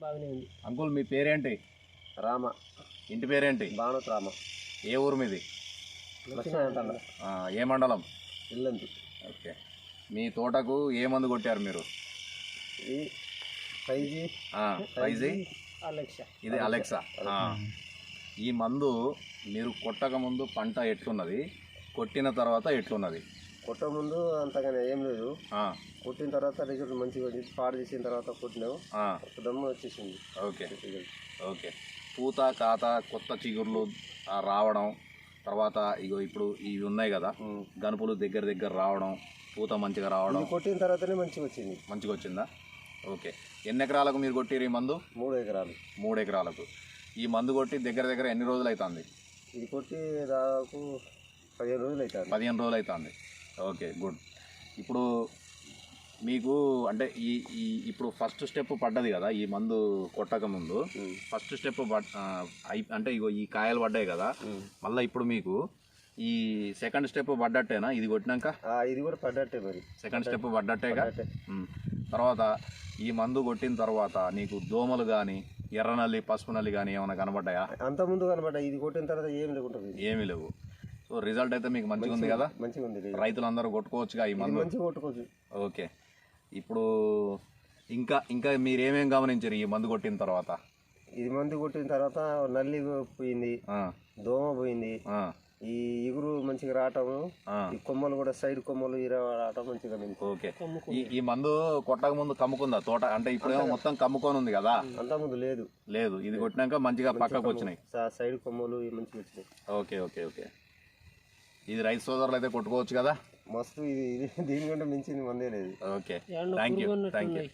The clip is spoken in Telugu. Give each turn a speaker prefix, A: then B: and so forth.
A: బాగానే ఉంది.
B: అంకుల్ మీ పేరేంటి?
C: రామ.
B: ఇంటి పేరేంటి?
C: భానుత్ రామ.
B: ఏ ఊరు మీది? ఆ, ఏ మండలం?
C: ఇల్లందు.
B: ఓకే. మీ తోటకు ఏ మందు కొట్టారు మీరు?
C: ఇది ఫైవ్ జీ?
A: అలెక్సా.
B: ఇది అలెక్సా. ఆ. ఈ మందు మీరు కొట్టక ముందు పంట ఎట్లున్నది? కొట్టిన తర్వాత ఎట్లున్నది?
C: కొట్ట ముందు అంతగానే ఏం లేదు. కొట్టిన తర్వాత రిజల్ట్ మంచిగా వచ్చింది పాడు చేసిన తర్వాత కొట్టినాము. ఒక దమ్ము వచ్చేసింది.
B: ఓకే. ఓకే. పూత కాత కొత్త చిగుర్లు రావడం తర్వాత ఇగో ఇప్పుడు ఇవి ఉన్నాయి కదా. గనుపులు దగ్గర దగ్గర రావడం పూత మంచిగా రావడం.
C: కొట్టిన తర్వాతనే మంచిగా వచ్చింది.
B: మంచిగా వచ్చిందా? ఓకే. ఎన్ని ఎకరాలకు మీరు కొట్టిరు ఈ మందు?
C: మూడు ఎకరాలు.
B: మూడు ఎకరాలకు. ఈ మందు కొట్టి దగ్గర దగ్గర ఎన్ని రోజులు అవుతుంది
C: ఇది కొట్టి దాదాపు పదిహేను రోజులు అవుతుంది
B: పదిహేను రోజులు అవుతుంది ఓకే గుడ్. ఇప్పుడు మీకు అంటే ఈ ఈ ఇప్పుడు ఫస్ట్ స్టెప్ పడ్డది కదా ఈ మందు కొట్టక ముందు. ఫస్ట్ స్టెప్ అంటే ఇగో ఈ కాయలు పడ్డాయి కదా. మళ్ళీ ఇప్పుడు మీకు ఈ సెకండ్ స్టెప్ పడ్డట్టేనా? ఇది కొట్టినాక?
C: ఇది కూడా పడ్డట్టే మరి.
B: సెకండ్ స్టెప్ పడ్డట్టేగా
C: పడ్డట్టే.
B: తర్వాత ఈ మందు కొట్టిన తర్వాత నీకు దోమలు కానీ ఎర్ర నల్లి పసుపు నల్లి కానీ ఏమైనా కనబడ్డాయా?
C: అంత ముందు కనబడ్డ ఇది కొట్టిన తర్వాత ఏం లేకుంటుంది.
B: ఏమీ లేవు. సో రిజల్ట్ అయితే మీకు మంచిగా ఉంది కదా?
C: మంచిగా ఉంది.
B: రైతులందరూ కొట్టుకోవచ్చుగా ఈ మందు.
C: మంచిగా కొట్టుకోవచ్చు.
B: ఓకే. ఇప్పుడు ఇంకా ఇంకా మీరు ఏమేం గమనించారు ఈ మందు కొట్టిన తర్వాత?
C: ఇది మందు కొట్టిన తర్వాత నల్లి పోయింది దోమ పోయింది ఈ ఇగురు మంచిగా రావటము
B: ఆ,
C: ఈ కొమ్మలు కూడా సైడ్ కొమ్మలు రావటం మంచిగా.
B: ఓకే. ఈ మందు కొట్టక ముందు కమ్ముకుందా తోట? అంటే ఇప్పుడేమో మొత్తం కమ్ముకొని ఉంది కదా?
C: అంత ముందు లేదు.
B: లేదు. ఇది కొట్టినాక మంచిగా పక్కకు వచ్చినాయి.
C: సైడ్ కొమ్మలు మంచిగా వచ్చినాయి.
B: Okay okay okay. ఇది రైతు సోదరులు అయితే కొట్టుకోవచ్చు కదా?
C: మస్తు ఇది దీనికంటే మించింది మందే లేదు.
B: Okay. Thank you thank you